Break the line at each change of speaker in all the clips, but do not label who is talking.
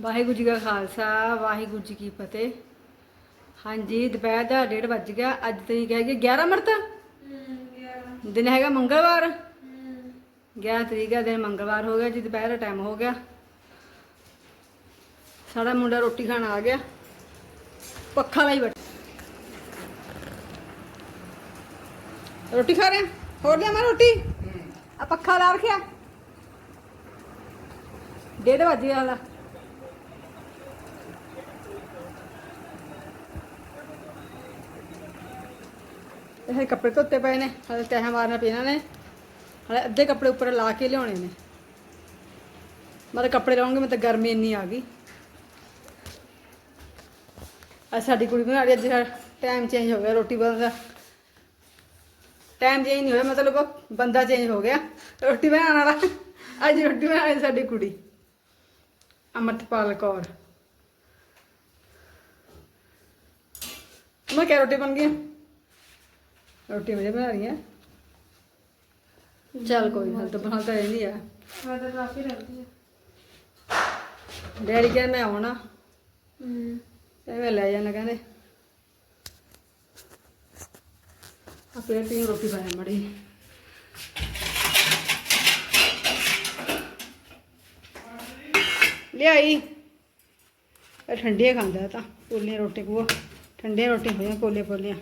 ਵਾਹਿਗੁਰੂ ਜੀ ਕਾ ਖਾਲਸਾ ਵਾਹਿਗੁਰੂ ਜੀ ਕੀ ਫਤਿਹ। ਹਾਂਜੀ ਦੁਪਹਿਰ ਦਾ 1:30 ਵੱਜ ਗਿਆ। ਅੱਜ ਤਰੀਕ ਹੈਗੀ 11 ਮਰਤ ਦਿਨ ਹੈਗਾ ਮੰਗਲਵਾਰ? 11 ਤਰੀਕ ਦਾ ਦਿਨ ਮੰਗਲਵਾਰ ਹੋ ਗਿਆ ਜੀ ਦੁਪਹਿਰ ਦਾ ਟਾਈਮ ਹੋ ਗਿਆ। ਸਾਡਾ ਮੁੰਡਾ ਰੋਟੀ ਖਾਣ ਆ ਗਿਆ। ਪੱਖਾ ਲਾਈ ਬੈਠਾ। ਰੋਟੀ ਖਾ ਰਹੇ? ਹੋਰ ਲਿਆ ਮੈਂ ਰੋਟੀ? ਆ ਪੱਖਾ ਲਾ ਰੱਖਿਆ। ਡੇਢ ਵੱਜ ਗਿਆ ਹਾਲਾ ਕੱਪੜੇ ਧੋਤੇ ਪਏ ਨੇ, ਹਲੇ ਤੈਹਾਂ ਮਾਰਨਾ ਪੈਣਾ ਨੇ। ਹਲੇ ਅੱਧੇ ਕੱਪੜੇ ਉੱਪਰ ਲਾ ਕੇ ਲਿਆਉਣੇ ਨੇ। ਮੈਂ ਕੱਪੜੇ ਲਾਉਂਗੀ ਮੈਂ ਤਾਂ ਗਰਮੀ ਇੰਨੀ ਆ ਗਈ। ਅੱਜ ਸਾਡੀ ਕੁੜੀ ਬਣਾ ਰਹੀ ਅੱਜ ਟਾਈਮ ਚੇਂਜ ਹੋ ਗਿਆ, ਰੋਟੀ ਬਣਨ ਦਾ। ਟਾਈਮ ਚੇਂਜ ਨਹੀਂ ਹੋਇਆ, ਮਤਲਬ ਬੰਦਾ ਚੇਂਜ ਹੋ ਗਿਆ। ਰੋਟੀ ਬਣਾਉਣ ਵਾਲਾ। ਅੱਜ ਰੋਟੀ ਬਣਾ ਰਹੀ ਸਾਡੀ ਕੁੜੀ। ਅਮਰਤਪਾਲ ਕੌਰ। ਮੈਂ ਕਿਹਾ ਰੋਟੀ ਬਣ ਗਈ ਰੋਟੀ ਵਧੀਆ ਬਣਾ ਰਹੀ ਹੈ ਚੱਲ ਕੋਈ ਗੱਲ ਤਾਂ ਬਣਾ ਤਾਂ ਰਹਿੰਦੀ ਆ।
ਮੈਂ ਤਾਂ ਕਾਫੀ ਰਹਿੰਦੀ
ਡੈਡੀ ਕਹਿੰਦੇ ਮੈਂ ਆਉਣਾ।
ਹੂੰ।
ਐਵੇਂ ਲੈ ਜਾਣਾ ਕਹਿੰਦੇ। ਆ ਪਲੇਟ ਤੇ ਰੋਟੀ ਪਾਇਆ ਮੜੀ। ਲਿਆਈ। ਇਹ ਠੰਡੀਆਂ ਖਾਂਦਾ ਇਹ ਤਾਂ ਕੋਲੀਆਂ ਰੋਟੀ ਕੋ ਠੰਡੀਆਂ ਰੋਟੀ ਹੋਈਆਂ ਕੋਲੇ ਕੋਲੀਆਂ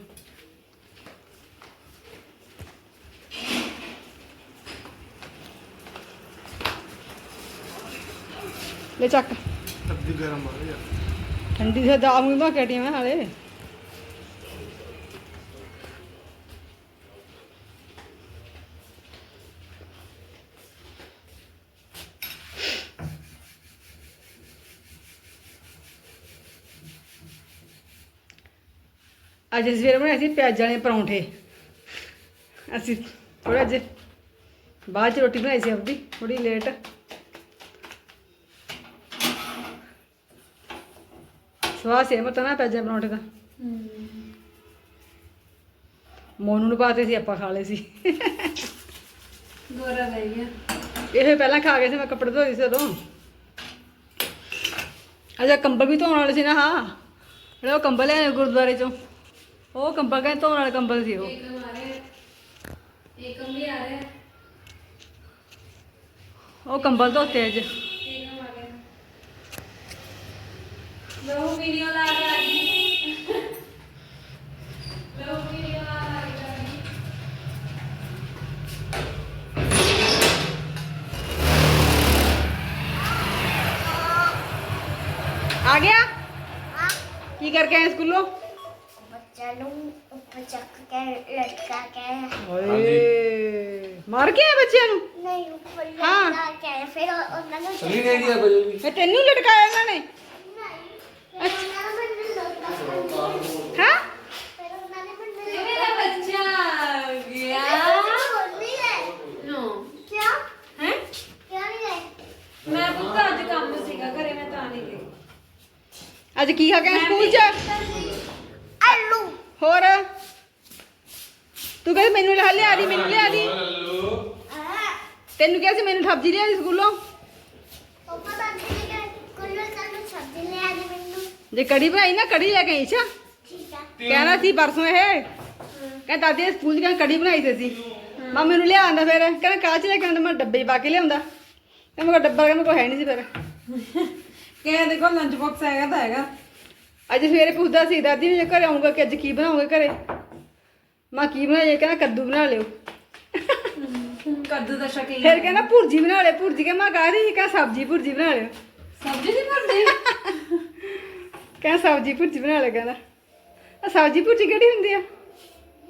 ਲੈ ਚੱਕ।
ਅੱਧੀ ਗਰਮ ਹੋ ਰਹੀ ਆ।
ਠੰਡੀ ਸੇ ਦਾਲ ਮੂੰਹ ਮਾ ਕਟੀਆਂ ਮੈਂ ਹਾਲੇ। ਅੱਜ ਸਵੇਰੇ ਬਣਾਏ ਸੀ ਪਿਆਜ਼ਾਂ ਵਾਲੇ ਪਰੌਂਠੇ। ਅਸੀਂ ਥੋੜਾ ਜਿਹਾ ਬਾਅਦ ਚ ਰੋਟੀ ਬਣਾਈ ਸੀ ਆਪਦੀ ਥੋੜੀ ਲੇਟ ਸਵਾਦ ਸੇਮ ਤਾਂ ਨਾ ਪਿਆਜ਼ਾਂ ਪਰੌਂਠੇ ਦਾ। ਮੋਨੂ ਨੂੰ ਪਾਤੇ ਸੀ ਆਪਾਂ ਖਾ ਲਏ ਸੀ।
ਗੋਰਾ ਰਹਿ ਗਿਆ।
ਇਹ ਪਹਿਲਾਂ ਖਾ ਗਏ ਸੀ ਮੈਂ ਕੱਪੜੇ ਧੋਏ ਸੀ ਉਦੋਂ। ਅਜਾ ਕੰਬਲ ਵੀ ਧੋਣ ਵਾਲੇ ਸੀ ਨਾ ਹਾਂ। ਜਿਹੜਾ ਉਹ ਕੰਬਲ ਹੈ ਗੁਰਦੁਆਰੇ ਚੋਂ ਉਹ ਕੰਬਲ ਕਹਿੰਦੇ ਧੋਣ ਵਾਲੇ ਕੰਬਲ ਸੀ ਉਹ।
ਆ ਰਿਹਾ ਏਕਮ ਵੀ ਆ ਰਿਹਾ
ਉਹ ਕੰਬਲ ਧੋਤੇ ਅੱਜ
ਏਕਮ ਆ ਗਿਆ ਲੋ ਵੀਡੀਓ ਲਾ ਕੇ ਆ ਗਈ। ਲੋ ਵੀਡੀਓ ਲਾ ਲਾ ਕੇ ਆ ਗਈ।
ਆ ਗਿਆ? ਕੀ ਕਰਕੇ ਆਏ ਸਕੂਲੋਂ?
ਬੱਚਾ ਨੂੰ ਉੱਪਰ ਚੱਕ ਕੇ ਲਟਕਾ ਕੇ
ਓਏ ਮਾਰ ਕੇ ਆਏ ਬੱਚਿਆਂ ਨੂੰ?
ਨਹੀਂ ਉੱਪਰ
ਹਾਂ।
ਲਟਕਾ ਕੇ ਫਿਰ ਉਹ- ਉਹਨਾਂ ਨੂੰ
ਚਲੀ ਨਹੀਂ ਗਿਆ ਬਜੂ ਵੀ
ਇਹ ਤੈਨੂੰ ਲਟਕਾਇਆ ਇਹਨਾਂ ਨੇ
ਫਿਰ ਉਹਨਾਂ ਨੇ ਮੈਨੂੰ ਲਟਕਾ
ਹਾਂ
ਮੇਰਾ ਬੱਚਾ ਆ ਗਿਆ ਨੋ ਹੈ ਮੈਂ ਪੁੱਤ ਅੱਜ ਕੰਮ ਸੀਗਾ ਘਰੇ ਮੈਂ ਤਾਂ ਨਹੀਂ ਗਈ
ਅੱਜ ਕੀ ਖਾ ਕੇ ਆਏ ਸਕੂਲ 'ਚ
ਆਲੂ
ਹੋਰ ਤੂੰ ਕਹਿੰਦੀ ਮੈਨੂੰ ਲਿਆ ਲਿਆ ਦੀ ਮੈਨੂੰ ਲਿਆ ਦੀ ਤੈਨੂੰ ਕਿਹਾ ਸੀ ਮੈਨੂੰ ਸਬਜ਼ੀ ਲਿਆ ਦੀ ਸਕੂਲੋਂ
ਪਾਪਾ ਦਾਦੀ ਨੇ ਕੋਲੋਂ ਸਾਨੂੰ ਸਬਜ਼ੀ ਲੈ ਆ ਦੀ ਮੈਨੂੰ
ਜੇ ਕੜੀ ਬਣਾਈ ਨਾ ਕੜੀ ਲੈ ਕੇ ਆਈ ਛਾ ਕਹਿਣਾ ਸੀ ਪਰਸੋਂ ਇਹ ਕਹਿੰਦਾ ਦਾਦੀ ਸਕੂਲ ਕਹਿੰਦਾ ਕੜੀ ਬਣਾਈ ਤੇ ਸੀ। ਮੈਂ ਮੈਨੂੰ ਲਿਆ ਆਂਦਾ ਫਿਰ ਕਹਿੰਦਾ ਕਾਹ 'ਚ ਲੈ ਕੇ ਆਂਦਾ ਮੈਂ ਡੱਬੇ ਪਾ ਕੇ ਲਿਆਉਂਦਾ। ਕਹਿੰਦਾ ਮੈਂ ਡੱਬਾ ਕਹਿੰਦਾ ਕੋਈ ਹੈ ਨਹੀਂ ਸੀ ਫਿਰ।
ਕਿਹ ਦੇਖੋ ਲੰਚ ਬਾਕਸ ਹੈਗਾ ਤਾਂ ਹੈਗਾ।
ਅੱਜ ਸਵੇਰੇ ਪੁੱਛਦਾ ਸੀ ਦਾਦੀ ਨੂੰ ਜੇ ਘਰੇ ਆਉਂਗਾ ਕਿ ਅੱਜ ਕੀ ਬਣਾਉਂਗੇ ਘਰੇ? ਮੈਂ ਕੀ ਬਣਾਈਏ? ਕਹਿੰਦਾ ਕੱਦੂ ਬਣਾ ਲਿਓ।
ਕੱਦੂ ਦਾ ਸ਼ਕੀਨ।
ਫਿਰ ਕਹਿੰਦਾ ਭੁਰਜੀ ਬਣਾ ਲਿਓ ਭੁਰਜੀ ਕਹਿੰਦਾ ਮੈਂ ਕਾਹਦੀ? ਕਹਿੰਦਾ ਸਬਜ਼ੀ ਭੁਰਜੀ ਬਣਾ ਲਿਓ।
ਸਬਜ਼ੀ ਨਹੀਂ ਬਣਦੀ
ਕਹਿੰਦਾ ਸਬਜ਼ੀ ਭੁਰਜੀ ਬਣਾ ਲਿਆ ਕਹਿੰਦਾ। ਆ ਸਬਜ਼ੀ ਭੁਰਜੀ ਕਿਹੜੀ ਹੁੰਦੀ ਆ?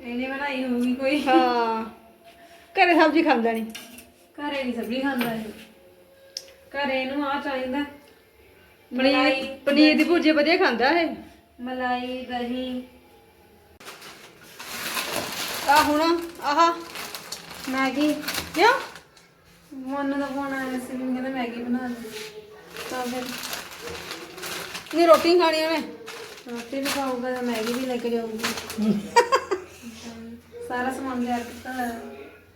ਇਹਨੇ ਬਣਾਈ ਹੋਊਗੀ ਕੋਈ।
ਹਾਂ। ਘਰੇ ਸਬਜ਼ੀ ਖਾਂਦਾ ਨਹੀਂ
ਘਰੇ ਨਹੀਂ ਸਬਜ਼ੀ ਖਾਂਦਾ ਇਹ। ਘਰੇ ਇਹਨੂੰ ਆ ਚਾਹੀਦਾ।
ਪਨੀਰ
ਮਲਾਈ
ਪਨੀਰ ਦੀ ਭੁਰਜੀ ਵਧੀਆ ਖਾਂਦਾ ਇਹ।
ਮਲਾਈ ਦਹੀਂ।
ਆ ਹੁਣ ਆਹ।
ਮੈਗੀ।
ਕਿਉਂ?
ਮਨ ਦਾ ਫੋਨ ਆਇਆ ਸੀ ਮੈਨੂੰ ਕਹਿੰਦਾ ਮੈਗੀ ਬਣਾ ਦੇ। ਤਾਂ ਫਿਰ
ਨਹੀਂ ਰੋਟੀ ਖਾਣੀ ਐਵੇਂ?
ਰੋਟੀ ਵੀ ਖਾਊਗਾ ਤਾਂ ਮੈਗੀ ਵੀ ਲੈ ਕੇ ਜਾਊਗੀ। ਸਾਰਾ ਸਮਾਨ ਤਿਆਰ ਕੀਤਾ ਹੋਇਆ। ਹੈ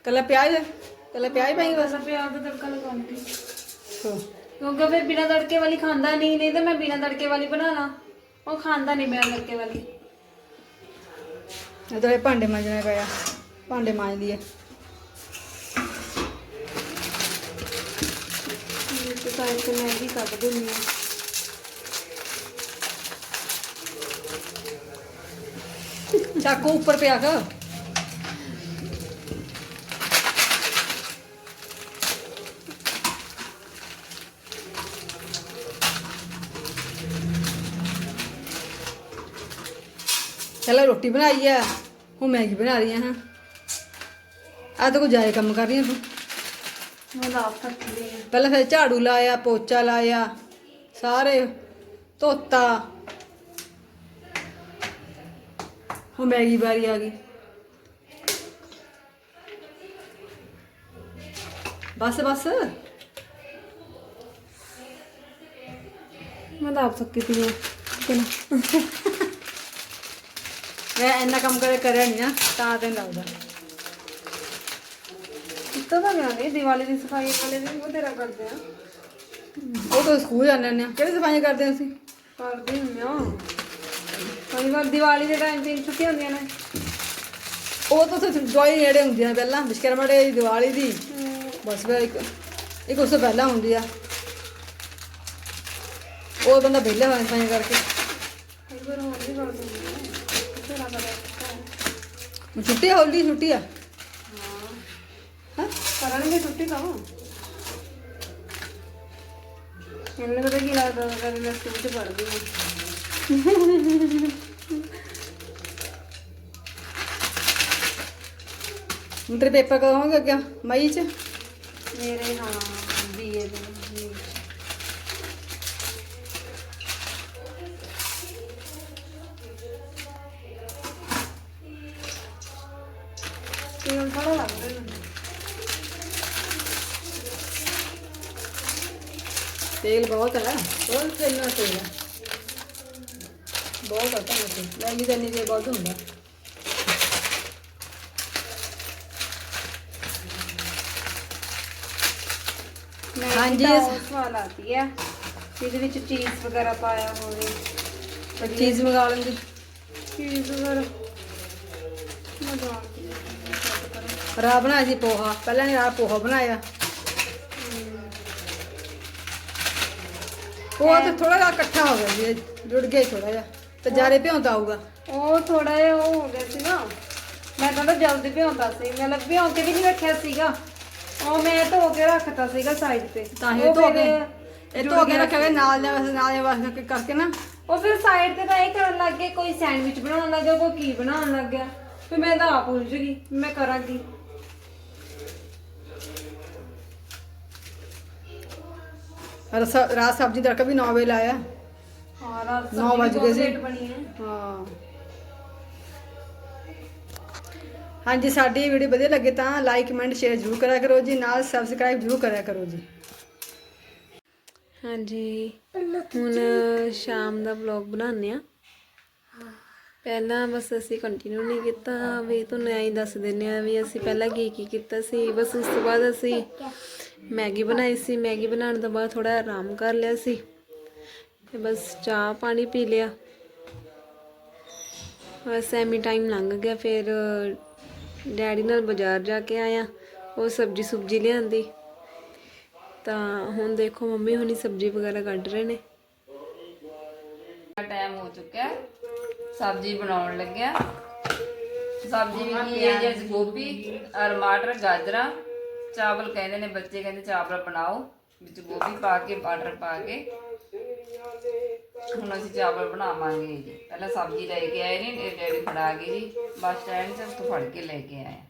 ਕੱਲਾ ਪਿਆਜ਼? ਕੱਲਾ ਪਿਆਜ਼ ਪਾਈ ਬਸ?
ਬਸ ਪਿਆਜ਼ ਦਾ ਤੜਕਾ ਲਗਾਉਂਗੀ। ਕਿਉਂਕਿ ਫਿਰ ਬਿਨਾਂ ਤੜਕੇ ਵਾਲੀ ਖਾਂਦਾ ਨਹੀਂ ਨਹੀਂ ਤਾਂ ਮੈਂ ਬਿਨਾਂ ਤੜਕੇ ਵਾਲੀ ਬਣਾ ਲਾਂ ਉਹ ਖਾਂਦਾ ਨਹੀਂ ਬਿਨਾਂ ਤੜਕੇ ਵਾਲੀ।
ਇਹ ਤਾਂ ਇਹ ਭਾਂਡੇ ਮਾਂਜਣੇ ਪਿਆ ਭਾਂਡੇ ਮਾਂਜ ਲਈਏ
ਤੇ ਸਾਈਡ ਤੇ ਮੈਂ ਵੀ ਕੱਢ ਦਿੰਦੀ ਹਾਂ
ਚਾਕੂ ਉੱਪਰ ਪਿਆ ਕਰ ਚਲੋ ਰੋਟੀ ਬਣਾਈ ਆ ਹੁਣ ਮੈਗੀ ਬਣਾ ਰਹੀ ਹਾਂ ਆ ਤਾਂ ਕੋਈ ਜ਼ਿਆਦਾ ਕੰਮ ਕਰ ਰਹੀ ਆ ਤੂੰ
ਮੈਂ ਲਾਫ ਥੱਕਦੀ ਹਾਂ
ਪਹਿਲਾਂ ਫਿਰ ਝਾੜੂ ਲਾਇਆ ਹੁਣ ਮੈਗੀ ਵਾਰੀ ਆ ਗਈ। ਬਸ ਬਸ।
ਮੈਂ ਥੱਕਦੀ ਹਾਂ। ਕਿਨਾ
ਮੈਂ ਇੰਨਾ ਕੰਮ ਕਰੇ ਕਰਿਆ ਨਹੀਂ ਨਾ ਤਾਂ ਤੈਨੂੰ ਲੱਗਦਾ।
ਇੱਦਾਂ ਤਾਂ ਨਹੀਂ ਦੀਵਾਲੀ ਦੀ ਸਫ਼ਾਈ ਵਾਲੇ ਵੀ ਬਥੇਰਾ ਕਰਦੇ ਆ।
ਉਹ ਤਾਂ ਸਕੂਲ ਜਾਂਦੇ ਨੇ ਕਿਹੜੀ ਸਫ਼ਾਈ ਕਰਦੇ ਅਸੀਂ
ਕਰਦੇ ਹੁੰਦੇ ਆ। ਕਈ ਦੀਵਾਲੀ ਦੇ ਟਾਈਮ ਤੇ ਛੁੱਟੀਆਂ ਹੁੰਦੀਆਂ ਨੇ।
ਉਹ ਤਾਂ ਉੱਥੇ ਦਵਾਈ ਨੇੜੇ ਹੁੰਦੀਆਂ ਨੇ ਪਹਿਲਾਂ, ਵਿਸ਼ਕਰਮਾ ਡੇ ਦੀਵਾਲੀ ਦੀ। ਬਸ ਫਿਰ ਇੱਕ ਇੱਕ ਉਸ ਤੋਂ ਪਹਿਲਾਂ ਹੁੰਦੀ ਆ। ਉਹ ਬੰਦਾ ਵਿਹਲਾ ਹੋਇਆ ਸਫ਼ਾਈ ਕਰਕੇ। ਹੁਣ ਛੁੱਟੀ ਆ ਹੌਲੀ ਛੁੱਟੀ ਆ। ਹਾਂ
ਕਰਨਗੇ ਛੁੱਟੀ ਤਾਂ। ਇਹਨੂੰ ਪਤਾ ਕੀ ਲੱਗਦਾ ਕਰ ਸਕੂਲ ਚ ਪੜ੍ਹਦੀ ਹਾਂ।
ਤੇਰੇ ਪੇਪਰ ਕਦੋਂ ਹੋਣਗੇ ਅੱਗੇ ਮਈ ਚ?
ਮੇਰੇ ਹਾਂ ਬੀਏ ਦੇ। ਤੇਲ ਥੋੜਾ ਲੱਗ ਰਿਹਾ ਮੈਨੂੰ।
ਤੇਲ ਬਹੁਤ ਹੈ। ਬਹੁਤ ਤੇਲ ਹੈ। ਬਹੁਤ ਹੈ ਤੇਲ ਮੈਗੀ ਤਾਂ ਨਹੀਂ ਤੇ ਬਹੁਤ ਹੁੰਦਾ ਹਾਂਜੀ,
ਸਵਾਦ ਆਤੀ ਹੈ। ਇਹਦੇ ਵਿੱਚ ਚੀਜ਼ ਵਗੈਰਾ ਪਾਇਆ ਹੋਵੇ।
ਚੀਜ਼ ਮੰਗਾ ਲੈਂਦੀ।
ਚੀਜ਼ ਵਗੈਰਾ। ਮਜ਼ਾ ਆਉਂਦੀ ਹੈ
ਰਾ ਬਣਾਇਆ ਸੀ ਪੋਹਾ। ਪਹਿਲਾਂ ਨੇ ਰਾ ਪੋਹਾ ਬਣਾਇਆ। ਉਹ ਤਾਂ ਥੋੜਾ ਜਿਹਾ ਇਕੱਠਾ ਹੋ ਗਿਆ ਜੀ ਜੁੜ ਗਿਆ ਥੋੜਾ ਜਿਹਾ। ਤੇ ਜਾਰੇ ਭਿਉਂਦਾ ਆਊਗਾ।
ਉਹ ਥੋੜਾ ਜਿਹਾ ਉਹ ਹੋ ਗਿਆ ਸੀ ਨਾ। ਮੈਂ ਕਹਿੰਦਾ ਜਲਦੀ ਭਿਉਂਦਾ ਸੀ। ਮਤਲਬ ਭਿਉਂ ਕੇ ਵੀ ਨਹੀਂ ਰੱਖਿਆ ਸੀਗਾ। ਉਹ ਮੈਂ ਧੋ ਕੇ ਰੱਖਤਾ ਸੀਗਾ ਸਾਈਡ ਤੇ।
ਤਾਂ ਹੀ
ਉਹ
ਧੋ ਕੇ
ਫਿਰ
ਇਹ ਧੋ ਕੇ ਰੱਖਿਆ ਗਿਆ ਨਾਲ ਨਾਲ ਵੈਸੇ ਨਾਲ ਵਾਸਤੇ ਕਰਕੇ ਨਾ।
ਉਹ ਫਿਰ ਸਾਈਡ ਤੇ ਤਾਂ ਇਹ ਕਰਨ ਲੱਗ ਗਏ ਕੋਈ ਸੈਂਡਵਿਚ ਬਣਾਉਣ ਲੱਗ ਗਿਆ ਕੋਈ ਕੀ ਬਣਾਉਣ ਲੱਗ ਗਿਆ। ਫਿਰ ਮੈਂ ਤਾਂ ਆਪ ਉਲਝ ਗਈ ਮੈਂ ਕਰਾਂ ਕੀ
ਰਸ ਰਾਤ ਸਬਜ਼ੀ ਦਾ ਤੜਕਾ ਵੀ 9 ਵਜੇ ਲਾਇਆ।
ਹਾਂ ਰਾਤ
ਨੌ ਵੱਜ ਗਏ ਸੀ।
ਲੇਟ ਬਣੀ ਹੈ।
ਹਾਂ। ਹਾਂਜੀ ਸਾਡੀ ਵੀਡੀਓ ਵਧੀਆ ਲੱਗੇ ਤਾਂ ਲਾਈਕ ਕਮੈਂਟ ਸ਼ੇਅਰ ਜ਼ਰੂਰ ਕਰਿਆ ਕਰੋ ਜੀ। ਨਾਲ ਸਬਸਕ੍ਰਾਈਬ ਜ਼ਰੂਰ ਕਰਿਆ ਕਰੋ ਜੀ।
ਹਾਂਜੀ ਹੁਣ ਸ਼ਾਮ ਦਾ ਵਲੌਗ ਬਣਾਉਂਦੇ ਆ ਪਹਿਲਾਂ ਬਸ ਅਸੀਂ ਕੰਟੀਨਿਊ ਨਹੀਂ ਕੀਤਾ ਵੀ ਤੁਹਾਨੂੰ ਐਂ ਹੀ ਦੱਸ ਦਿੰਨੇ ਆ ਵੀ ਅਸੀਂ ਪਹਿਲਾਂ ਕੀ ਕੀ ਕੀਤਾ ਸੀ। ਬਸ ਉਸ ਤੋਂ ਬਾਅਦ ਅਸੀਂ ਮੈਗੀ ਬਣਾਈ ਸੀ। ਮੈਗੀ ਬਣਾਉਣ ਤੋਂ ਬਾਅਦ ਥੋੜਾ ਆਰਾਮ ਕਰ ਲਿਆ ਸੀ। ਤੇ ਬਸ ਚਾਹ ਪਾਣੀ ਪੀ ਲਿਆ। ਬਸ ਐਮੀ ਟਾਈਮ ਲੰਘ ਗਿਆ। ਫਿਰ ਡੈਡੀ ਨਾਲ ਬਾਜ਼ਾਰ ਜਾ ਕੇ ਆਇਆ ਉਹ ਸਬਜੀ ਸੁਬਜੀ ਲਿਆਂਦੀ। ਤਾਂ ਹੁਣ ਦੇਖੋ ਮੰਮੀ ਹੁਣੀ ਸਬਜ਼ੀ ਵਗੈਰਾ ਕੱਢ ਰਹੇ ਨੇ।
ਟਾਈਮ ਹੋ ਚੁੱਕਿਆ। ਸਬਜ਼ੀ ਬਣਾਉਣ ਲੱਗਿਆ। ਸਬਜ਼ੀ ਵੀ ਕੀ ਹੈ ਜੀ ਗੋਭੀ ਔਰ ਮਟਰ ਗਾਜਰਾਂ। ਚਾਵਲ ਕਹਿੰਦੇ ਨੇ ਬੱਚੇ ਕਹਿੰਦੇ ਚਾਵਲ ਬਣਾਓ। ਵਿੱਚ ਗੋਭੀ ਪਾ ਕੇ ਮਟਰ ਪਾ ਕੇ। ਹੁਣ ਅਸੀਂ ਚਾਵਲ ਬਣਾਵਾਂਗੇ ਜੀ। ਪਹਿਲਾਂ ਸਬਜ਼ੀ ਲੈ ਕੇ ਆਏ ਨੇ ਡੈਡੀ ਫੜਾ ਗਏ ਜੀ। ਬੱਸ ਸਟੈਂਡ ਉੱਥੋਂ ਫੜ ਕੇ ਲੈ ਕੇ ਆਏ।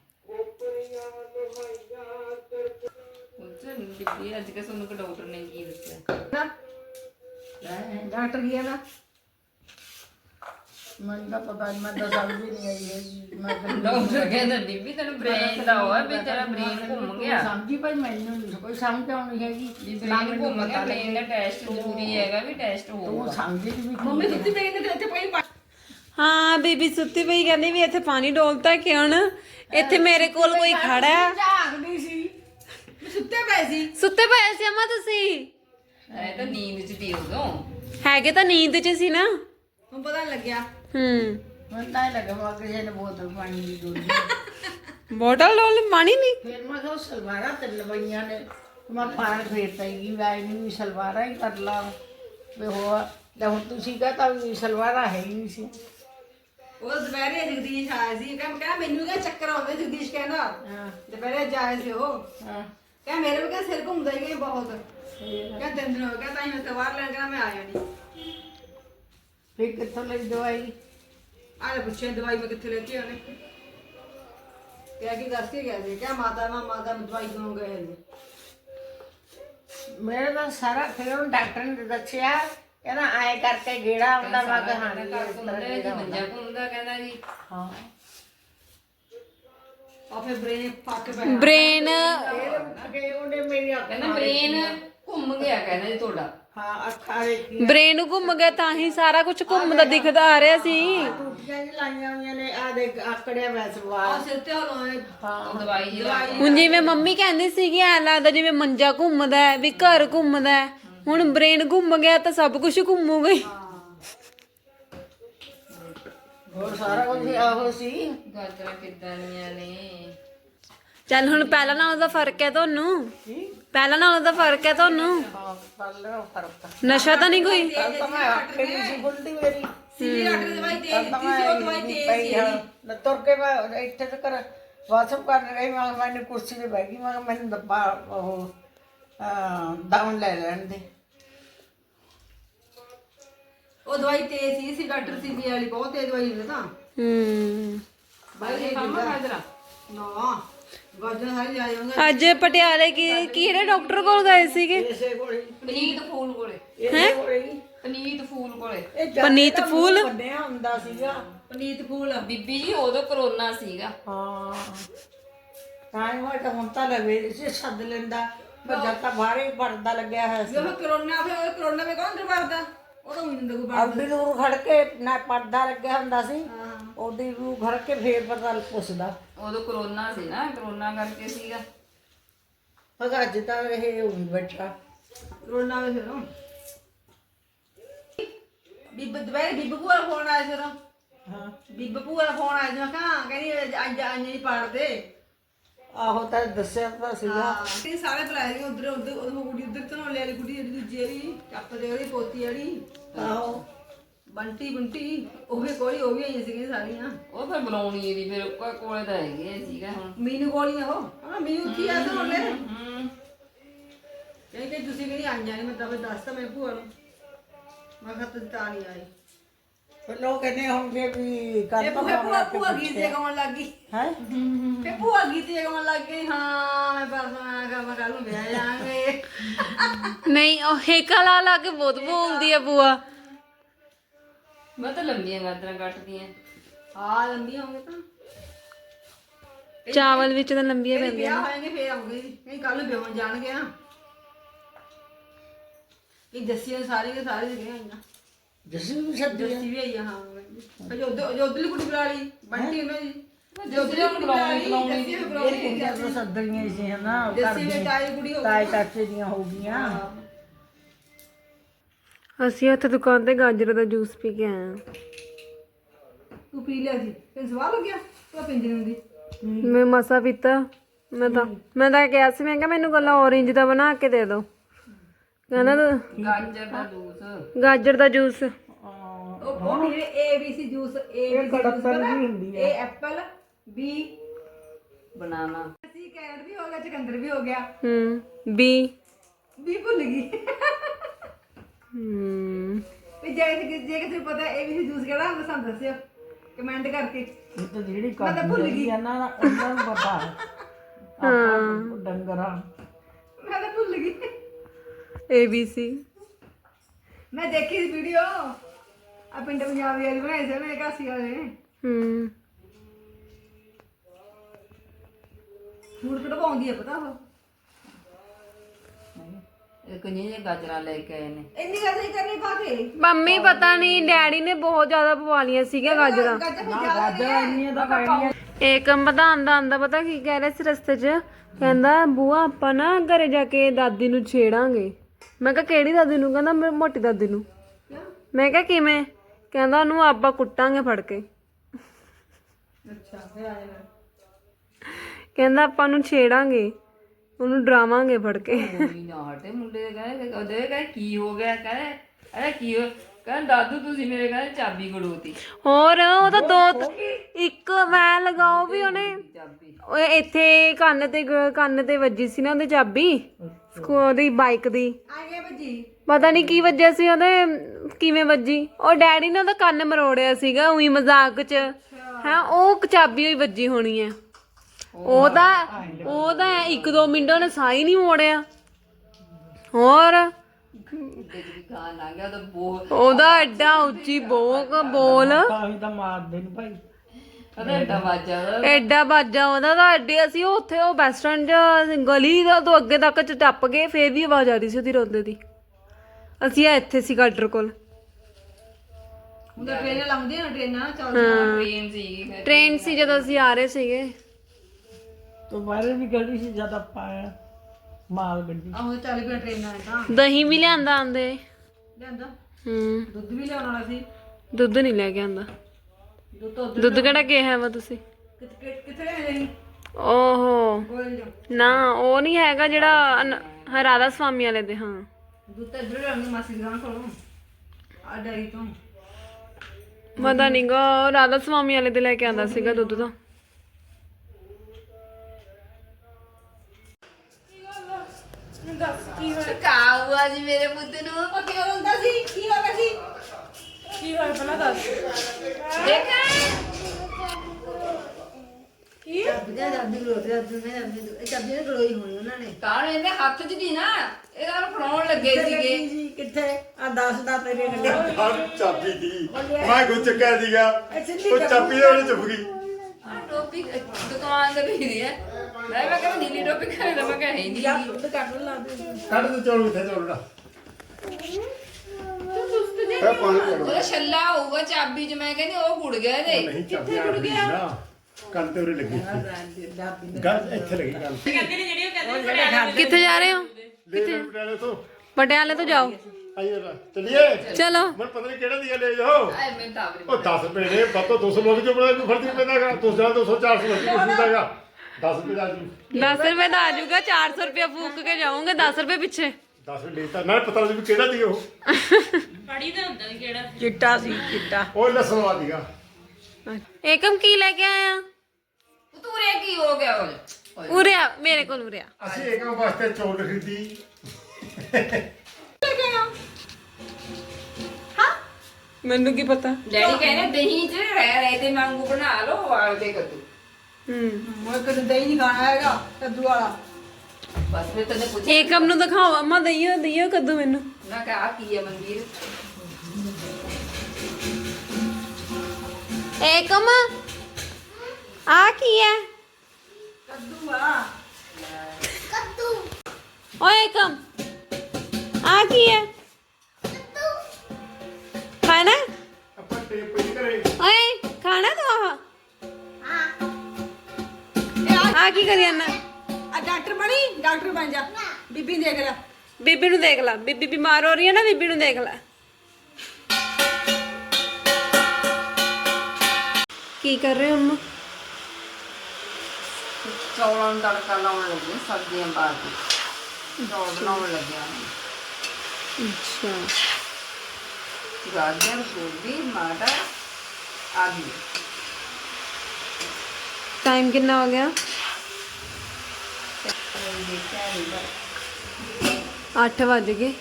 ਉੱਥੇ ਬੀਬੀ ਅੱਜ ਕੇ ਸਾਨੂੰ ਕਿ ਡਾਕਟਰ ਨੇ ਕੀ ਦੱਸਿਆ?
ਡਾਕਟਰ ਕੀ ਕਹਿੰਦਾ?
ਮੈਨੂੰ ਤਾਂ ਪਤਾ ਨਹੀਂ ਮੈਂ ਤਾਂ ਸਮਝ ਹੀ ਨਹੀਂ ਆਈ ਹੈਗੀ ਮੈਂ ਤਾਂ
ਡਾਕਟਰ ਕਹਿੰਦਾ ਬੀਬੀ ਤੈਨੂੰ ਬ੍ਰੇਨ ਦਾ ਹੋਇਆ ਵੀ ਤੇਰਾ ਬ੍ਰੇਨ ਘੁੰਮ ਗਿਆ।
ਸਮਝੀ ਭਾਈ ਮੈਨੂੰ ਨਹੀਂ ਕੋਈ ਸਮਝ ਆਉਣੀ ਹੈਗੀ।
ਵੀ ਬ੍ਰੇਨ ਘੁੰਮ ਗਿਆ ਬ੍ਰੇਨ ਦਾ ਟੈਸਟ ਜ਼ਰੂਰੀ ਹੈਗਾ ਵੀ ਟੈਸਟ
ਤੂੰ
ਹੋਊਗਾ
ਸਮਝੀ ਵੀ ਮੰਮੀ ਸੁੱਤੀ
ਹਾਂ ਬੀਬੀ ਸੁੱਤੀ ਪਈ ਕਹਿੰਦੀ ਵੀ ਇੱਥੇ ਪਾਣੀ ਡੋਲਤਾ ਕਿਉਂ ਨਾ? ਇੱਥੇ ਮੇਰੇ ਕੋਲ ਕੋਈ ਖੜਾ ਹੈ।
ਝਾਕਦੀ ਸੀ। ਸੁੱਤੇ ਪਏ ਸੀ।
ਸੁੱਤੇ ਪਏ ਸੀ ਅਮਾ ਤੁਸੀਂ?
ਐ ਤਾਂ ਨੀਂਦ ਚ ਦੀ ਉਦੋਂ।
ਹੈਗੇ ਤਾਂ ਨੀਂਦ 'ਚ ਸੀ ਨਾ।
ਹੁਣ ਪਤਾ ਲੱਗਿਆ।
ਹੂੰ।
ਮੈਨੂੰ ਤਾਂ ਇਹ ਲੱਗਾ ਮੈਂ ਕਿਸੇ ਨੇ ਬੋਤਲ ਪਾਣੀ ਦੀ ਡੋਲੀ
ਬੋਟਲ ਡੋਲ ਪਾਣੀ ਨਹੀਂ
ਫਿਰ ਮੈਂ ਕਿਹਾ ਉਹ ਸਲਵਾਰਾਂ ਤੇ ਲਵਾਈਆਂ ਨੇ। ਮੈਂ ਪਾਣ ਫੇਰਤਾ ਹੀ ਮੈਂ ਨਹੀਂ ਵੀ ਸਲਵਾਰਾਂ ਹੀ ਕਰ ਲਾ। ਵੀ ਹੋ ਲੈ ਹੁਣ ਤੁਸੀਂ ਕਹਤਾ ਵੀ ਸਲਵਾਰਾਂ ਹੈ ਹੀ ਨਹੀਂ ਸੀ।
ਉਹ ਦੁਪਹਿਰੇ ਜਗਦੀਸ਼ ਆਇਆ ਸੀ। ਕਹਿੰਦਾ ਕਹਿੰਦਾ ਮੈਨੂੰ ਕਿਹਾ ਚੱਕਰ ਆਉਂਦੇ ਜਗਦੀਸ਼ ਕਹਿੰਦਾ। ਦੁਪਹਿਰੇ ਜਾਏ ਸੀ ਉਹ।
ਹਾਂ।
ਕਹਿੰਦਾ ਮੇਰੇ ਵੀ ਕਹਿੰਦਾ ਸਿਰ ਘੁੰਮਦਾ ਹੀ ਗਿਆ ਬਹੁਤ। ਕਹਿੰਦਾ ਤਿੰਨ ਦਿਨ ਹੋ ਗਏ। ਤਾਂ ਹੀ ਮੈਂ ਸਵਾਰ ਲੈਣ ਕਹਿੰਦਾ ਮੈਂ ਆਇਆ ਨਹੀਂ
ਫਿਰ ਕਿੱਥੋਂ ਲਈ ਦਵਾਈ?
ਆਲੇ ਪੁੱਛਿਆ ਦਵਾਈ ਮੈਂ ਕਿੱਥੇ ਲੈਤੀ ਉਹਨੇ ਕਿਹਾ ਕਿ ਦੱਸ ਕੇ ਗਿਆ ਸੀ। ਕਿਹਾ ਮਾਤਾ ਮਾ ਮਾਤਾ ਨੂੰ ਦਵਾਈ ਕਿਉਂ ਗਏ ਜੀ
ਮੇਰੇ ਤਾਂ ਸਾਰਾ ਫਿਰ ਉਹ ਡਾਕਟਰ ਨੇ ਦੱਸਿਆ ਕਹਿੰਦਾ ਆਏ ਕਰਕੇ ਗੇੜਾ ਆਉਂਦਾ ਮੈਂ ਕਿਹਾ ਹਾਂ ਜੀ, ਇਸ ਤਰ੍ਹਾਂ
ਜੀ ਮੰਜਾ ਘੁੰਮਦਾ ਕਹਿੰਦਾ ਜੀ।
ਹਾਂ।
ਆ ਫਿਰ ਬ੍ਰੇਨ ਫੱਕ ਪੈ
ਬ੍ਰੇਨ
ਅੱਗੇ ਉਹਨੇ ਮੇਰੀ ਅੱਖ
ਕਹਿੰਦਾ ਬ੍ਰੇਨ ਘੁੰਮ ਗਿਆ ਕਹਿੰਦਾ ਜੀ ਤੁਹਾਡਾ।
ਹਾਂ ਅੱਖਾਂ ਦੇਖੀ
ਬ੍ਰੇਨ ਘੁੰਮ ਗਿਆ ਤਾਂ ਹੀ ਸਾਰਾ ਕੁਝ ਘੁੰਮਦਾ ਦਿਖਦਾ ਆ ਰਿਹਾ ਸੀ।
ਟੂਟੀਆਂ ਜਿ ਲਾਈਆਂ ਹੋਈਆਂ ਨੇ ਆ ਦੇਖ ਆਕੜਿਆ ਵੈਸ
ਆ
ਵਾਲ।
ਸਿਰ ਤੇ ਹਲੋਏ
ਉਹ ਦਵਾਈ ਜੀ ਲਾ ਕੇ
ਹੁਣ ਜਿਵੇਂ ਮੰਮੀ ਕਹਿੰਦੀ ਸੀਗੀ ਐ ਲੱਗਦਾ ਜਿਵੇਂ ਮੰਜਾ ਘੁੰਮਦਾ ਹੈ ਵੀ ਘਰ ਘੁੰਮਦਾ ਹੈ। ਹੁਣ ਬ੍ਰੇਨ ਘੁੰਮ ਗਿਆ ਤਾਂ ਸਭ ਕੁਝ ਘੁੰਮੂਗਾ ਹੀ।
ਹੋਰ ਸਾਰਾ ਕੁਝ ਆਹੋ ਸੀ?
ਗਾਜਰਾਂ ਕਿੱਦਾਂ ਦੀਆਂ ਨੇ?
ਚੱਲ ਹੁਣ ਪਹਿਲਾਂ ਨਾਲੋਂ ਦਾ ਫ਼ਰਕ ਹੈ ਤੁਹਾਨੂੰ। ਪਹਿਲਾਂ ਨਾਲੋਂ ਦਾ ਫ਼ਰਕ ਹੈ ਤੁਹਾਨੂੰ।
ਹਾਂ ਪੱਲੇ ਫ਼ਰਕ
ਨਸ਼ਾ ਤਾਂ ਨਹੀਂ ਕੋਈ?
ਤਾਂ ਮੈਂ ਹੀ ਨਹੀਂ ਸੀ ਖੁੱਲਦੀ ਮੇਰੀ।
ਸੀਰੀ ਡਾਕਟਰ ਦੀ ਦਵਾਈ ਦੇ
ਤਾਂ
ਦਿੱਤੀ ਸੀ ਉਹ ਦਵਾਈ
ਮੈਂ
ਦੇ
ਹਾਂ। ਨਾ ਤੁਰ ਕੇ ਮੈਂ ਇੱਥੇ ਤੱਕ ਵਾਸਪ ਕਰ ਰਹੀ ਮੈਂ ਮੈंने ਕੁਰਸੀ ਤੇ ਬੈਠੀ ਮੈਂ ਕਿਹਾ ਮੈਨੂੰ ਦੱਬਾ ਉਹ ਦਾਉਣ ਲੈ ਲੈਣ ਦੇ।
ਉਹ ਦਵਾਈ ਤੇਜ਼ ਸੀ ਸੀ ਡਾਕਟਰ ਸੀ ਵੀ ਵਾਲੀ ਬਹੁਤ ਤੇਜ਼ ਦਵਾਈ ਹੁੰਦੀ ਤਾਂ
ਹੂੰ।
ਬਾਈ ਇਹ
ਕੰਮ ਗਾਜਰਾਂ
ਨਾ। ਗਾਜਰ ਸਾਰੀ ਜਾ ਜਾਵਾਂਗੇ
ਅੱਜ ਪਟਿਆਲੇ ਕੀ ਕਿਹੜੇ ਡਾਕਟਰ ਕੋਲ ਗਏ ਸੀਗੇ?
ਇਸੇ ਕੋਲ। ਹੀ
ਪਨੀਤ ਫੂਲ ਕੋਲੇ।
ਇਸੇ ਕੋਲ। ਹੀ
ਪਨੀਤ ਫੂਲ ਕੋਲੇ।
ਇਹ ਜਦ
ਪਨੀਤ ਫੂਲ?
ਬੰਨਿਆ ਹੁੰਦਾ ਸੀਗਾ
ਪਨੀਤ ਫੂਲ।
ਬੀਬੀ ਜੀ ਉਦੋਂ ਕਰੋਨਾ ਸੀਗਾ।
ਹਾਂ। ਤਾਂ ਹੀ ਮੈਂ ਤਾਂ ਹੁਣ ਤਾਂ ਲਵੇ ਇਸੇ ਸੱਦ ਲੈਂਦਾ ਪਰ ਜਦ ਤਾਂ ਬਾਹਰੇ ਹੀ ਪਰਦਾ ਲੱਗਿਆ ਹੋਇਆ ਸੀ।
ਫਿਰ ਕਰੋਨਾ ਫਿਰ ਉਹ ਕਰੋਨਾ ਵਿੱਚ ਕੌਣ ਦਰਵਾਰਦਾ ਉਹ ਤਾਂ ਮੈਨੂੰ ਦਗੂ ਬਾੜ
ਅੱਡੀ ਦੂਰ ਖੜ ਕੇ ਨਾ ਪਰਦਾ ਲੱਗਿਆ ਹੁੰਦਾ ਸੀ। ਉਹਦੀ ਨੂੰ ਖੜ ਕੇ ਫੇਰ ਪਤਾ ਪੁੱਛਦਾ।
ਉਦੋਂ ਕਰੋਨਾ ਸੀ ਨਾ ਕਰੋਨਾ ਕਰਕੇ ਸੀਗਾ।
ਪਰ ਅੱਜ ਤਾਂ ਇਹ ਹੋਈ ਬੈਠਾ
ਕਰੋਨਾ ਵਿੱਚ ਫਿਰ ਬੀਬ ਦੁਪਹਿਰੇ ਬੀਬ ਭੂਆ ਦਾ ਫੋਨ ਆਇਆ ਸੀ
ਹਾਂ।
ਬੀਬ ਭੂਆ ਦਾ ਫੋਨ ਆਇਆ ਸੀ ਮੈਂ ਕਿਹਾ ਕਹਿੰਦੀ ਅੱਜ ਅੱਜ ਨਹੀਂ ਪੜਦੇ
ਆਹੋ ਤਾਂ ਦੱਸਿਆ ਤਾਂ ਸੀਗਾ।
ਹਾਂ ਇਹ ਸਾਰੇ ਬੁਲਾਏ ਸੀ ਉਧਰ ਉਧਰ ਉਹ ਕੁੜੀ ਉਧਰ ਤੋਂ ਲੈ ਵਾਲੀ ਕੁੜੀ ਜਿਹੜੀ ਦੂਜੀ ਵਾਲੀ ਕੱਪ ਦੇ ਵਾਲੀ ਪੋਤੀ ਵਾਲੀ।
ਆਹੋ।
ਬੰਟੀ ਬੰਟੀ ਉਹ ਵੀ ਕੋਈ ਉਹ ਵੀ ਆਈਆਂ ਸੀਗੀਆਂ ਸਾਰੀਆਂ।
ਉਹ ਫਿਰ ਬੁਲਾਉਣੀ ਇਹਦੀ ਫਿਰ ਕੋ- ਕੋਲੇ ਤਾਂ ਹੈਗੇ ਸੀਗਾ ਹੁਣ।
ਮੀਨੂ ਕੋਲੀਆਂ ਉਹ। ਹਾਂ ਮੀਨੂ ਉੱਥੇ ਆ ਤਾਂ ਉਹਨੇ
ਹੂੰ
ਕਹਿੰਦੇ ਤੁਸੀਂ ਕਿਹੜੀ ਆਈਆਂ ਨਹੀਂ ਮੈਂ ਤਾਂ ਫਿਰ ਦੱਸਤਾ ਮੈਂ ਭੂਆ ਨੂੰ। ਮੈਂ ਕਿਹਾ ਤਾਂ ਨਹੀਂ ਆਈ।
ਫਿਰ ਲੋਕ ਕਹਿੰਦੇ ਹੋਣਗੇ ਵੀ
ਇਹ
ਕਰ
ਭੂਆ ਭੂਆ ਭੂਆ ਗੀਤ ਤੇ ਗਾਉਣ ਲੱਗ ਗਈ।
ਹੈ?
ਫੇ ਭੂਆ ਗੀਤ ਤੇ ਗਾਉਣ ਲੱਗ ਗਈ ਹਾਂ ਮੈਂ ਪਰਸੋਂ ਮੈਂ ਕਿਹਾ ਮੈਂ ਕੱਲ ਨੂੰ ਵਿਆਹ ਜਾਾਂਗੇ
ਨਹੀਂ ਉਹ ਹੇਕਾ ਲਾ ਲਾ ਕੇ ਬਹੁਤ ਬੋਲਦੀ ਆ ਬੂਆ
ਮੈਂ ਤਾਂ ਲੰਬੀਆਂ ਗਾਜਰਾਂ ਕੱਟਦੀਆਂ।
ਹਾਂ ਲੰਬੀਆਂ ਹੋਣਗੇ ਤਾਂ।
ਚਾਵਲ ਵਿੱਚ ਤਾਂ ਲੰਬੀਆਂ
ਇਹ
ਪੈਂਦੀਆਂ
ਵਿਆਹ ਹੋਏਗੇ ਫੇਰ ਆਉਂਗੇ ਨਹੀਂ ਕੱਲ ਨੂੰ ਵਿਆਹਣ ਜਾਣਗੇ ਨਾ। ਇਹ ਜੱਸੀਆਂ ਸਾਰੀ ਦੇ ਸਾਰੇ ਜਿਹੜੇ ਆਈਆਂ
ਜਿਸ ਵੀ ਸੱਦੀ
ਜੱਸੀ ਵੀ ਆਈ ਆ, ਹਾਂ। ਅਜੇ ਉਧਰਲੀ ਕੁੜੀ ਬੁਲਾ ਲਈ ਬੰਟੀ ਉਹਨਾਂ ਦੀ। ਜੋ ਉਧਰਲੀ ਕੁੜੀ ਬੁਲਾ ਲਈ ਜੱਸੀ ਵੀ ਬੁਲਾ ਲਈ
ਸੱਦਣੀਆਂ ਸੀ ਹਨਾ
ਜੱਸੀ ਵੀ ਤਾਈ ਕੁੜੀ ਹੋ
ਤਾਏ ਚਾਚੇ ਦੀਆਂ ਹੋ ਗਈਆਂ।
ਅਸੀਂ ਉੱਥੇ ਦੁਕਾਨ ਤੇ ਗਾਜਰ ਦਾ ਜੂਸ ਪੀ ਕੇ ਆਏ ਹਾਂ।
ਤੂੰ ਪੀ ਲਿਆ ਸੀ? ਤੈਨੂੰ ਸਵਾਲ ਲੱਗਿਆ? ਤੂੰ ਪਿੰਜਰੇ ਨੂੰ ਦੀ।
ਮੈਂ ਮਸਾ ਪੀਤਾ। ਮੈਂ ਤਾਂ ਮੈਂ ਤਾਂ ਕਿਹਾ ਸੀ ਮੈਂ ਕਿਹਾ ਮੈਨੂੰ ਗੱਲਾਂ ਔਰੇਂਜ ਦਾ ਬਣਾ ਕੇ ਦੇ ਦਿਓ। ਕਹਿੰਦਾ ਤੂੰ
ਗਾਜਰ ਦਾ ਜੂਸ।
ਗਾਜਰ ਦਾ ਜੂਸ।
ਉਹ ਉਹ ਜਿਹੜੇ A B C juice A B C juice ਹੁੰਦੀ ਹੈ A apple B
banana.
C carrot ਵੀ ਹੋ ਗਿਆ ਚਕੰਦਰ ਵੀ ਹੋ ਗਿਆ।
ਹੂੰ। ਬੀ
ਬੀ ਭੁੱਲ ਗਈ।
ਹੂੰ
ਵੀ ਜੇ ਕਿਸੇ ਜੇ ਕਿਸੇ ਨੂੰ ਪਤਾ ਏ ਬੀ ਸੀ ਜੂਸ ਕਿਹੜਾ ਹੁੰਦਾ ਸਾਨੂੰ ਦੱਸਿਓ। ਕਮੈਂਟ ਕਰਕੇ।
ਇਹ ਤਾਂ ਜਿਹੜੀ
ਮੈਂ ਤਾਂ ਭੁੱਲ ਗਈ।
ਕਰਦੀ ਆ ਨਾ ਉਹਨਾਂ ਨੂੰ ਪਤਾ। ਆਪਾਂ ਡੰਗਰਾਂ
ਮੈਂ ਤਾਂ ਭੁੱਲ ਗਈ।
ਏ ਬੀ ਸੀ
ਮੈਂ ਦੇਖੀ ਸੀ ਵੀਡੀਓ। ਆ ਪਿੰਡ ਪੰਜਾਬੀ ਵਾਲੀ ਬਣਾਈ ਸੀ ਮੇਰੇ ਕਾਸੀ ਵਾਲੇ ਨੇ।
ਹੂੰ
ਫੂਡ ਕਢਵਾਉਂਦੀ ਆ ਪਤਾ ਉਹ
ਇੱਕ ਜਿਹੇ ਗਾਜਰਾਂ ਲੈ ਕੇ ਆਏ ਨੇ।
ਇੰਨੀ ਗੱਲ ਨਹੀਂ ਕਰਨੀ ਪਾ ਕੇ
ਮੰਮੀ ਪਤਾ ਨਹੀਂ ਡੈਡੀ ਨੇ ਬਹੁਤ ਜ਼ਿਆਦਾ ਪਵਾ ਲੀਆਂ ਸੀਗੀਆਂ ਗਾਜਰਾਂ
ਗੱਜ ਫਿਰ ਜ਼ਿਆਦਾ
ਇੰਨੀਆਂ ਤਾਂ ਪੈਣੀਆਂ।
ਏਕਮ ਪ੍ਰਧਾਨ ਦਾ ਆਂਦਾ ਪਤਾ ਕੀ ਕਹਿ ਰਿਹਾ ਸੀ ਰਸਤੇ 'ਚ? ਕਹਿੰਦਾ ਬੂਆ ਆਪਾਂ ਨਾ ਘਰੇ ਜਾ ਕੇ ਦਾਦੀ ਨੂੰ ਛੇੜਾਂਗੇ। ਮੈਂ ਕਿਹਾ ਕਿਹੜੀ ਦਾਦੀ ਨੂੰ? ਕਹਿੰਦਾ ਮੇਰੀ ਮੋਟੀ ਦਾਦੀ ਨੂੰ। ਮੈਂ ਕਿਹਾ ਕਿਵੇਂ? ਕਹਿੰਦਾ ਉਹਨੂੰ ਆਪਾਂ ਕੁੱਟਾਂਗੇ ਫੜ ਕੇ।
ਅੱਛਾ ਫਿਰ ਆ ਜਾਣਾ
ਕਹਿੰਦਾ ਆਪਾਂ ਨੂੰ ਛੇੜਾਂਗੇ। ਉਹਨੂੰ ਡਰਾਵਾਂਗੇ ਫੜ ਕੇ।
ਕੋਈ ਨਾ ਹਟੇ ਮੁੰਡੇ ਦੇ ਕਹਿੰਦੇ ਉਹਦੇ ਕਹਿੰਦੇ ਕੀ ਹੋ ਗਿਆ ਕਹਿੰਦੇ ਅਰੇ ਕੀ ਹੋ ਕਹਿੰਦਾ ਦਾਦੂ ਤੁਸੀਂ ਮੇਰੇ ਕਹਿੰਦੇ ਚਾਬੀ ਗੜੋਤੀ
ਹੋਰ ਉਹ ਤਾਂ ਦੋ ਇੱਕ ਮੈਂ ਲਗਾਓ ਵੀ ਉਹਨੇ।
ਚਾਬੀ।
ਉਹ ਇੱਥੇ ਕੰਨ ਤੇ ਗ- ਕੰਨ ਤੇ ਵੱਜੀ ਸੀ ਨਾ ਉਹਦੀ ਚਾਬੀ। ਸਕੂ- ਉਹਦੀ ਬਾਈਕ ਦੀ।
ਆ ਗਿਆ ਭੱਜੀ
ਪਤਾ ਨਹੀਂ ਕੀ ਵੱਜਿਆ ਸੀ ਉਹਦੇ ਕਿਵੇਂ ਵੱਜੀ। ਉਹ ਡੈਡੀ ਨੇ ਉਹਦਾ ਕੰਨ ਮਰੋੜਿਆ ਸੀਗਾ ਉਹੀ ਮਜ਼ਾਕ 'ਚ। ਹੈ ਉਹ ਚਾਬੀ ਹੋਈ ਵੱਜੀ ਹੋਣੀ ਹੈ ਉਹਦਾ ਉਹਦਾ ਇੱਕ ਦੋ ਮਿੰਟ ਉਹਨੇ ਹੀ ਨਹੀਂ ਮੋੜਿਆ। ਹੋਰ?
ਆ ਗਿਆ
ਉਹਦਾ ਐਡਾ ਉੱਚੀ ਬੋਕ ਬੋਲ।
ਤਾਂ ਹੀ ਤਾਂ ਮਾਰਦੇ ਨੇ ਭਾਈ।
ਕਹਿੰਦਾ ਏਡਾ ਵਾਜਾ
ਐਡਾ ਬਾਜਾ ਉਹਦਾ ਤਾਂ ਐਡੇ ਅਸੀਂ ਉੱਥੇ ਉਹ ਬੈਸਟਰਨ ਚ ਗਲੀ ਦਾ ਤੋਂ ਅੱਗੇ ਤੱਕ ਚ ਟੱਪ ਗਏ ਫੇਰ ਵੀ ਆਵਾਜ਼ ਆ ਰਹੀ ਸੀ ਉਹਦੀ ਰੋਂਦੇ ਦੀ। ਅਸੀਂ ਆ ਇੱਥੇ ਸੀ ਗਾਡਰ ਕੋਲ।
ਉਹਦਾ ਟ੍ਰੇਨ ਲਾਉਂਦੇ ਨਾ ਟ੍ਰੇਨਾਂ ਚੱਲ
ਟ੍ਰੇਨ ਸੀ
ਟ੍ਰੇਨ ਸੀ ਜਦੋਂ ਅਸੀਂ ਆ ਰਹੇ ਸੀਗੇ।
ਤੋਂ ਬਾਹਰ ਵੀ ਗਲੀ ਸੀ ਜਦ ਆਪਾਂ ਆਏ, ਮਾਲ ਗੱਡੀ
ਆਹੋ ਚੱਲ ਪਿਆ ਟ੍ਰੇਨਾਂ ਤਾਂ।
ਦਹੀਂ ਵੀ ਲਿਆਂਦਾ ਆਂਦੇ।
ਲਿਆਂਦਾ?
ਹੂੰ।
ਦੁੱਧ ਵੀ ਲਿਆਉਣ ਵਾਲਾ ਸੀ।
ਦੁੱਧ ਨਹੀਂ ਲੈ ਕੇ ਆਂਦਾ।
ਦੁੱਧ ਤਾਂ
ਦੁੱਧ ਕਿਹੜਾ ਕਿਹਾ ਵਾ ਤੁਸੀਂ?
ਕਿੱਥੇ ਕਿ- ਕਿੱਥੇ ਲੈ ਨਹੀਂ
ਓਹੋ।
ਗੋਲ ਜਾ
ਨਾ ਉਹ ਨਹੀਂ ਹੈਗਾ ਜਿਹੜਾ ਅਨ- ਹਾਂ, ਰਾਧਾ ਸਵਾਮੀ ਵਾਲੇ ਦੇ ਹਾਂ।
ਦੁੱਧ ਤਾਂ ਇੱਧਰ ਲਿਆਉਣੀ ਮਾਸੀ ਗਾਂ ਕੋਲੋਂ। ਆ ਡੈਰੀ ਤੋਂ।
ਪਤਾ ਨਹੀਂ ਗਾ ਰਾਧਾ ਸਵਾਮੀ ਵਾਲੇ ਦੇ ਲੈ ਕੇ ਆਂਦਾ ਸੀਗਾ ਦੁੱਧ ਤਾਂ।
ਕਾਊਆ ਜੀ ਮੇਰੇ ਪੁੱਤ ਨੂੰ?
ਉਹ ਕਿਉਂ ਰੋਂਦਾ ਸੀ? ਕੀ ਹੋ ਗਿਆ ਸੀ?
ਕੀ ਹੋਇਆ ਪਹਿਲਾਂ ਦੱਸ।
ਦੇਖਾ।
ਚਾਬੀ ਦਾ ਚਾਬੀ ਗਲੋਈ ਚਾਬੀ ਨੇ ਚਾਬੀ ਚਾਬੀ ਨੇ ਗਲੋਈ ਹੋਣੀ ਉਹਨਾਂ ਨੇ।
ਕਾਣ ਇਹਦੇ ਹੱਥ 'ਚ ਦੀ ਨਾ? ਇਹਦਾ ਨੂੰ ਫੜਾਉਣ ਲੱਗੇ ਸੀਗੇ।
ਜੀ? ਕਿੱਥੇ? ਆ ਦੱਸਦਾ ਤੇਰੇ ਗੱਲੇ
ਹਰ ਚਾਬੀ ਦੀ। ਮੈਂ ਕੋ ਚੱਕਿਆ ਸੀਗਾ। ਉਹ ਚਾਬੀ ਦੇ ਵਿੱਚ ਚੁੱਪ ਗਈ।
ਆ ਟੋਪੀ ਦੁਕਾਨ ਦੇ ਵੀ ਹੈ। ਮੈਂ ਮੈਂ ਕਹਿੰਦਾ ਨੀਲੀ ਟੋਪੀ ਖਰੀਦਾ ਮੈਂ ਕਿਹਾ ਹੈ ਨਹੀਂ ਗੀ।
ਦੁੱਧ ਕੱਢ ਲਾ ਦੇ
ਕੱਢ ਦੇ ਚੋਲ ਕਿੱਥੇ ਚੋਲੜਾ ਇਹ ਪਾਣੀ ਚੜੋ
ਉਹਦਾ ਛੱਲਾ ਹੋਊਗਾ ਚਾਬੀ 'ਚ ਮੈਂ ਕਹਿੰਦੀ ਉਹ ਗੁੜ ਗਿਆ ਇਹਦੇ।
ਨਹੀਂ ਚਾਬੀ ਆ ਗਈ ਨਾ। ਕੰਨ ਤੇ ਉਰੇ ਲੱਗੀ ਸੀ। ਗੱਲ ਇੱਥੇ ਲੱਗੀ ਗੱਲ।
ਕਿੱਥੇ ਜਾ ਰਹੇ ਹੋ?
ਲੈ ਲੈ ਪਟਿਆਲੇ ਤੋਂ।
ਪਟਿਆਲੇ ਤੋਂ ਜਾਓ।
ਆਈਏ ਚਲਿਏ?
ਚਲੋ।
ਮੈਨੂੰ ਪਤਾ ਨਹੀਂ ਕਿਹੜਾ ਦੀਆ ਲੈ ਜਾਓ।
ਆਏ ਮੈਂ ਤਾਂ ਆਪਣੀ
ਉਹ 10 ਰੁਪਏ ਨੇ ਬਾਤੋਂ 200 ਲੋਕ ਜੋ ਬਣਾ ਨਹੀਂ ਪੈਂਦਾਗਾ ਤੁਸੀਂ ਜਾਣ 200 400 ਲੋਕ ਕੁਝ ਹੁੰਦਾਗਾ 10 ਰੁਪਏ ਦਾ ਜੀ
10 ਰੁਪਏ ਦਾ ਆ ਜਾਊਗਾ 400 ਰੁਪਏ ਫੂਕ ਕੇ ਜਾਓਗੇ 10 ਰੁਪਏ ਪਿੱਛੇ।
10 ਰੁਪਏ ਲੈਤਾ ਨਾ ਪਤਾ ਨਹੀਂ ਵੀ ਕਿਹੜਾ ਦੀ ਉਹ।
ਚਿੱਟਾ ਸੀ ਚਿੱਟਾ।
ਉਹ ਲਸਣ ਵਾਦੀਗਾ
ਏਕਮ ਕੀ ਲੈ ਕੇ ਆਇਆ?
ਤੂਰੇ ਕੀ ਹੋ ਗਿਆ ਉਹ
ਉਰੇ ਆ ਮੇਰੇ ਕੋਲ ਉਰੇ
ਅਸੀਂ ਏਕਮ ਵਾਸਤੇ ਚੌਲ ਖਰੀਦੀ।
ਮੈਨੂੰ ਕੀ ਪਤਾ?
ਡੈਡੀ ਕਹਿੰਦੇ ਦਹੀਂ 'ਚ ਰਹਿ ਰਹੇ ਤੇ ਵਾਂਗੂ ਬਣਾ ਲਓ ਵਾਲ ਦੇ ਕੱਦੂ।
ਹੂੰ
ਮੈਂ ਕਦੇ ਦਹੀਂ ਨਹੀਂ ਖਾਣਾ ਹੈਗਾ ਕੱਦੂ ਵਾਲਾ।
ਬਸ ਫਿਰ ਤੈਨੂੰ ਪੁੱਛ
ਏਕਮ ਨੂੰ ਦਿਖਾਓ ਅੰਮਾ ਦਈਓ ਦਈਓ ਕਦੋਂ ਮੈਨੂੰ।
ਮੈਂ ਕਿਹਾ ਆਹ ਕੀ ਹੈ ਮਨਵੀਰ
ਏਕਮ ਆ ਕੀ ਹੈ
ਕੱਦੂ ਆ।
ਕੱਦੂ।
ਓਏ ਏਕਮ ਆ ਕੀ ਹੈ ਖਾਣਾ? ਹੈ?
ਆਪਾਂ ਟੇਪ ਪਈ ਕਰੇ।
ਓਏ ਖਾਣਾ ਤੂੰ ਆਹ?
ਆ
ਕੀ ਕਰੀ ਜਾਂਦਾ
ਆ ਡਾਕਟਰ ਬਣੀ? ਡਾਕਟਰ ਬਣ ਜਾ। ਬੀਬੀ ਦੇਖ ਲੈ।
ਬੀਬੀ ਨੂੰ ਦੇਖ ਲੈ। ਬੀਬੀ ਬਿਮਾਰ ਹੋ ਰਹੀ ਹੈ ਨਾ ਬੀਬੀ ਨੂੰ ਦੇਖ ਲੈ। ਕੀ ਕਰ ਰਹੇ ਹੋ
ਚੌਲਾਂ ਨੂੰ ਤੜਕਾ ਲਾਉਣ ਲੱਗੇ ਸਬਜ਼ੀਆਂ ਪਾ ਕੇ ਚੌਲ ਬਣਾਉਣ ਲੱਗਿਆ
ਅੱਛਾ।
ਗਾਜਰ ਗੋਭੀ ਮਟਰ ਆਦਿ
ਟਾਈਮ ਕਿੰਨਾ ਹੋ ਗਿਆ? 8 ਵੱਜ ਗਏ।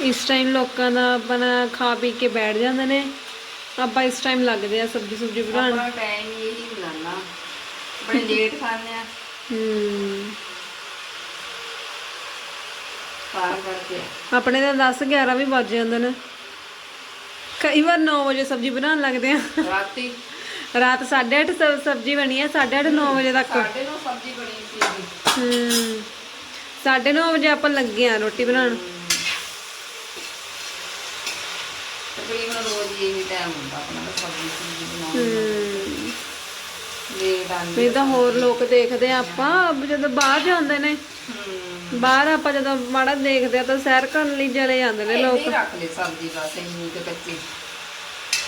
ਇਸ ਟਾਈਮ ਲੋਕਾਂ ਦਾ ਆਪਣਾ ਖਾ ਪੀ ਕੇ ਬੈਠ ਜਾਂਦੇ ਨੇ। ਆਪਾਂ ਇਸ ਟਾਈਮ ਲੱਗਦੇ ਆ ਸਬਜ਼ੀ ਸੁਬਜ਼ੀ ਬਣਾਉਣ।
ਆਪਣਾ ਟਾਈਮ ਹੀ ਇਹੀ ਬਣਾਉਣਾ। ਬੜੇ ਲੇਟ ਖਾਂਦੇ ਆ
ਹੂੰ।
ਪਾਰ ਕਰਕੇ।
ਆਪਣੇ ਤਾਂ 10 11 ਵੀ ਵੱਜ ਜਾਂਦੇ ਨੇ। ਕਈ ਵਾਰ 9 ਵਜੇ ਸਬਜ਼ੀ ਬਣਾਉਣ ਲੱਗਦੇ ਆ।
ਰਾਤੀ?
ਰਾਤ 8:30 ਸਬ- ਸਬਜ਼ੀ ਬਣੀ ਹੈ 8:30 9 ਵਜੇ ਤੱਕ।
ਸਾਡੇ ਨੂੰ ਸਬਜ਼ੀ ਬਣੀ ਸੀ
ਹੂੰ। 9:30 ਵਜੇ ਆਪਾਂ ਲੱਗੇ ਆ ਰੋਟੀ ਬਣਾਉਣ।
ਤਕਰੀਬਨ ਰੋਜ਼ ਹੀ ਇਹੀ ਟਾਈਮ ਹੁੰਦਾ ਆਪਣਾ ਤਾਂ ਸਬਜ਼ੀ ਸੁਬਜ਼ੀ ਬਣਾਉਣ ਦਾ।
ਹੂੰ।
ਦਾਨੀ
ਨਹੀਂ ਤਾਂ ਹੋਰ ਲੋਕ ਦੇਖਦੇ ਆ ਆਪਾਂ ਜਦੋਂ ਬਾਹਰ ਜਾਂਦੇ ਨੇ। ਬਾਹਰ ਆਪਾਂ ਜਦੋਂ ਮਾੜਾ ਦੇਖਦੇ ਆ ਤਾਂ ਸੈਰ ਕਰਨ ਲਈ ਚਲੇ ਜਾਂਦੇ ਨੇ ਲੋਕ।
ਰੱਖ ਲੈ ਸਬਜ਼ੀ ਬਸ ਇੰਨੀ ਕੁ ਕੱਚੀ।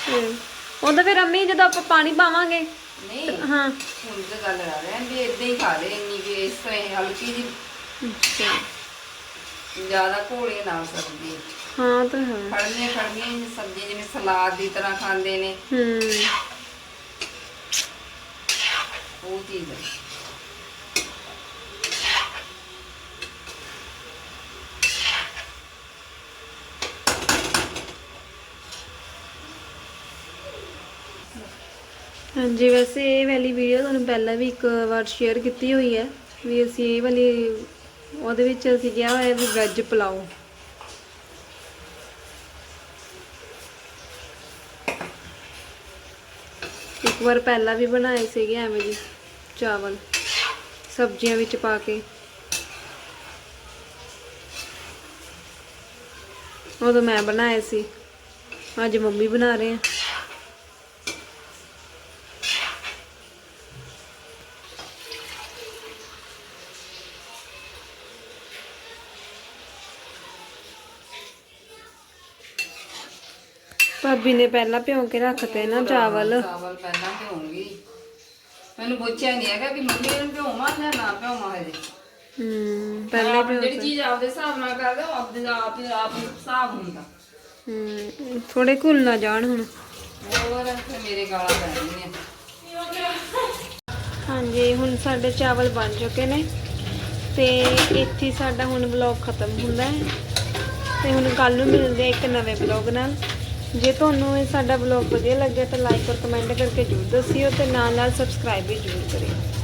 ਹਮ। ਉਹਦਾ ਫਿਰ ਅੰਮੀ ਜਦੋਂ ਆਪਾਂ ਪਾਣੀ ਪਾਵਾਂਗੇ।
ਨਹੀਂ
ਹਾਂ।
ਹੁਣ ਤਾਂ ਗੱਲ ਰਹੇ ਆਂ ਵੀ ਇਦਾਂ ਹੀ ਖਾ ਲੈ ਇੰਨੀ ਕਿ ਇਸ ਤਰ੍ਹਾਂ ਹੀ ਹਲਕੀ ਜੀ
ਅੱਛਾ।
ਜ਼ਿਆਦਾ ਘੋਲੇ ਨਾਲ ਸਬਜ਼ੀ।
ਹਾਂ ਤਾਂ ਹੈ।
ਖੜਨੀਆਂ ਖੜਨੀਆਂ ਹੀ ਸਬਜ਼ੀ ਜਿਵੇਂ ਸਲਾਦ ਦੀ ਤਰ੍ਹਾਂ ਖਾਂਦੇ ਨੇ।
ਹੂੰ।
ਉਹ ਚੀਜ਼ ਹੈ।
ਹਾਂਜੀ, ਵੈਸੇ ਇਹ ਵਾਲੀ ਵੀਡੀਓ ਤੁਹਾਨੂੰ ਪਹਿਲਾਂ ਵੀ ਇੱਕ ਵਾਰ ਸ਼ੇਅਰ ਕੀਤੀ ਹੋਈ ਹੈ ਵੀ ਅਸੀਂ ਇਹ ਵਾਲੀ ਉਹਦੇ ਵਿੱਚ ਅਸੀਂ ਕਿਹਾ ਹੋਇਆ ਵੀ ਵੈਜ ਪੁਲਾਓ। ਇੱਕ ਵਾਰ ਪਹਿਲਾਂ ਵੀ ਬਣਾਏ ਸੀਗੇ ਐਵੇਂ ਜੀ, ਚਾਵਲ, ਸਬਜ਼ੀਆਂ ਵਿੱਚ ਪਾ ਕੇ। ਉਦੋਂ ਮੈਂ ਬਣਾਏ ਸੀ, ਅੱਜ ਮੰਮੀ ਬਣਾ ਰਹੇ ਆ। ਭਾਬੀ ਨੇ ਪਹਿਲਾਂ ਭਿਉਂ ਕੇ ਰੱਖਤੇ ਨਾ ਚਾਵਲ।
ਚਾਵਲ ਪਹਿਲਾਂ ਭਿਉਂਗੀ। ਮੈਨੂੰ ਪੁੱਛਿਆ ਨਹੀਂ ਹੈਗਾ ਵੀ ਮੰਮੀ ਇਹਨੂੰ ਭਿਉਵਾਂ ਜਾਂ ਨਾ ਭਿਉਵਾਂ ਹਜੇ।
ਹੂੰ ਪਹਿਲਾਂ
ਆਪ
ਭਿਉਂ
ਜਿਹੜੀ ਚੀਜ਼ ਆਪਦੇ ਹਿਸਾਬ ਨਾਲ ਕਰਦੇ ਹੋ ਆਪਦੇ ਆਪ ਆਪ ਹਿਸਾਬ ਹੁੰਦਾ
ਹੂੰ ਥੋੜੇ ਘੁਲ ਨਾ ਜਾਣ ਹੁਣ।
ਹੋਰ ਫਿਰ ਮੇਰੇ ਗਾਲਾਂ ਪੈਣਗੀਆਂ।
ਹਾਂਜੀ ਹੁਣ ਸਾਡੇ ਚਾਵਲ ਬਣ ਚੁੱਕੇ ਨੇ। ਤੇ ਇੱਥੇ ਸਾਡਾ ਹੁਣ ਵਲੌਗ ਖਤਮ ਹੁੰਦਾ ਹੈ। ਤੇ ਹੁਣ ਕੱਲ ਨੂੰ ਮਿਲਦੇ ਆ ਇੱਕ ਨਵੇਂ ਵਲੌਗ ਨਾਲ। ਜੇ ਤੁਹਾਨੂੰ ਇਹ ਸਾਡਾ ਵਲੌਗ ਵਧੀਆ ਲੱਗਿਆ ਤਾਂ ਲਾਈਕ ਔਰ ਕਮੈਂਟ ਕਰਕੇ ਜ਼ਰੂਰ ਦੱਸਿਓ ਤੇ ਨਾਲ ਨਾਲ ਸਬਸਕ੍ਰਾਈਬ ਵੀ ਜ਼ਰੂਰ ਕਰਿਓ।